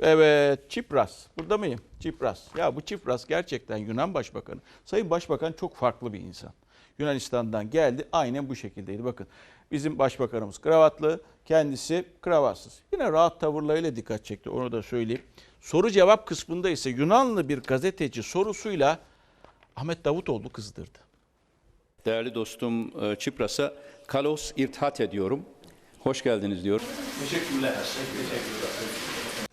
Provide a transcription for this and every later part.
Evet Çipras. Burada mıyım? Çipras. Ya bu Çipras gerçekten Yunan Başbakanı. Sayın Başbakan çok farklı bir insan. Yunanistan'dan geldi aynen bu şekildeydi. Bakın bizim başbakanımız kravatlı, kendisi kravatsız. Yine rahat tavırlarıyla dikkat çekti onu da söyleyeyim. Soru cevap kısmında ise Yunanlı bir gazeteci sorusuyla Ahmet Davutoğlu kızdırdı. Değerli dostum e, Çipras'a kalos irtihat ediyorum. Hoş geldiniz diyor.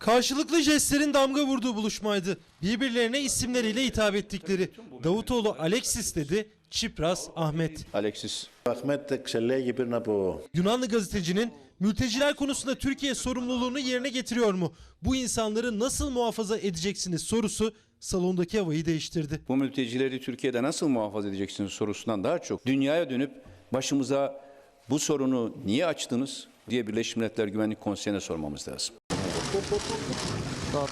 Karşılıklı jestlerin damga vurduğu buluşmaydı. Birbirlerine isimleriyle hitap ettikleri. Davutoğlu Alexis dedi, Çipras Ahmet. Alexis Αχμέτ εξελέγει πριν από Yunanlı gazetecinin mülteciler konusunda Türkiye sorumluluğunu yerine getiriyor mu? Bu insanları nasıl muhafaza edeceksiniz sorusu salondaki havayı değiştirdi. bu mültecileri Türkiye'de nasıl muhafaza edeceksiniz sorusundan daha çok dünyaya dönüp başımıza bu sorunu niye açtınız diye Birleşmiş Milletler Güvenlik Konseyi'ne sormamız lazım.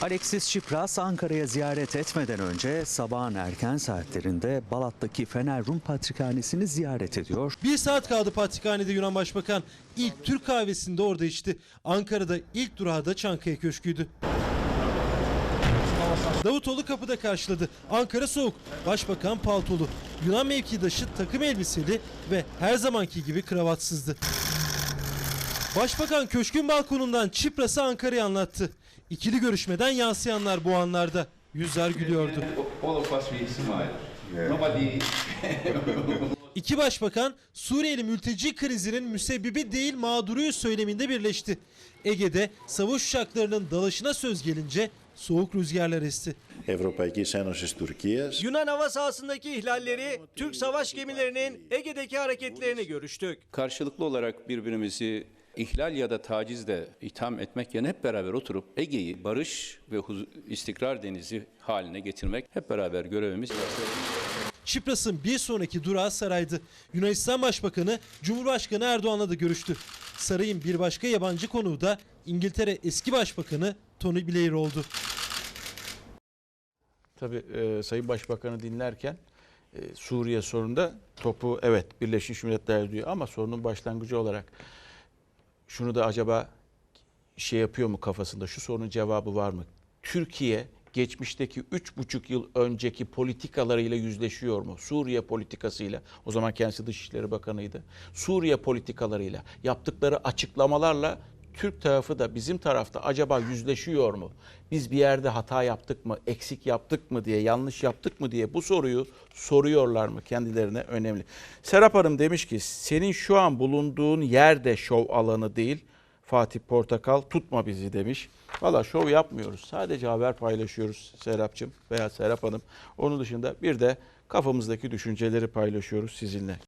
Alexis Tsipras Ankara'ya ziyaret etmeden önce sabahın erken saatlerinde Balat'taki Fener Rum Patrikhanesi'ni ziyaret ediyor. Bir saat kaldı Patrikhane'de Yunan Başbakan. İlk Türk kahvesinde orada içti. Ankara'da ilk durağı da Çankaya Köşkü'ydü. Davutoğlu kapıda karşıladı. Ankara soğuk. Başbakan paltolu. Yunan mevkidaşı takım elbiseli ve her zamanki gibi kravatsızdı. Başbakan köşkün balkonundan Çipras'ı Ankara'ya anlattı. İkili görüşmeden yansıyanlar bu anlarda. Yüzler gülüyordu. İki başbakan Suriyeli mülteci krizinin müsebbibi değil mağduruyu söyleminde birleşti. Ege'de savaş uçaklarının dalışına söz gelince soğuk rüzgarlar esti. Yunan hava sahasındaki ihlalleri, Türk savaş gemilerinin Ege'deki hareketlerini görüştük. Karşılıklı olarak birbirimizi ihlal ya da tacizle itham etmek yerine hep beraber oturup Ege'yi barış ve huz- istikrar denizi haline getirmek hep beraber görevimiz. Çipras'ın bir sonraki durağı saraydı. Yunanistan Başbakanı Cumhurbaşkanı Erdoğan'la da görüştü. Sarayın bir başka yabancı konuğu da İngiltere eski başbakanı Tony Blair oldu. Tabii e, Sayın Başbakan'ı dinlerken e, Suriye sorununda topu evet Birleşmiş Milletler diyor ama sorunun başlangıcı olarak şunu da acaba şey yapıyor mu kafasında şu sorunun cevabı var mı? Türkiye geçmişteki üç buçuk yıl önceki politikalarıyla yüzleşiyor mu? Suriye politikasıyla, o zaman kendisi Dışişleri Bakanı'ydı. Suriye politikalarıyla, yaptıkları açıklamalarla Türk tarafı da bizim tarafta acaba yüzleşiyor mu? Biz bir yerde hata yaptık mı, eksik yaptık mı diye, yanlış yaptık mı diye bu soruyu soruyorlar mı kendilerine önemli. Serap Hanım demiş ki senin şu an bulunduğun yerde şov alanı değil, Fatih Portakal tutma bizi demiş. Valla şov yapmıyoruz. Sadece haber paylaşıyoruz Serap'cığım veya Serap Hanım. Onun dışında bir de kafamızdaki düşünceleri paylaşıyoruz sizinle.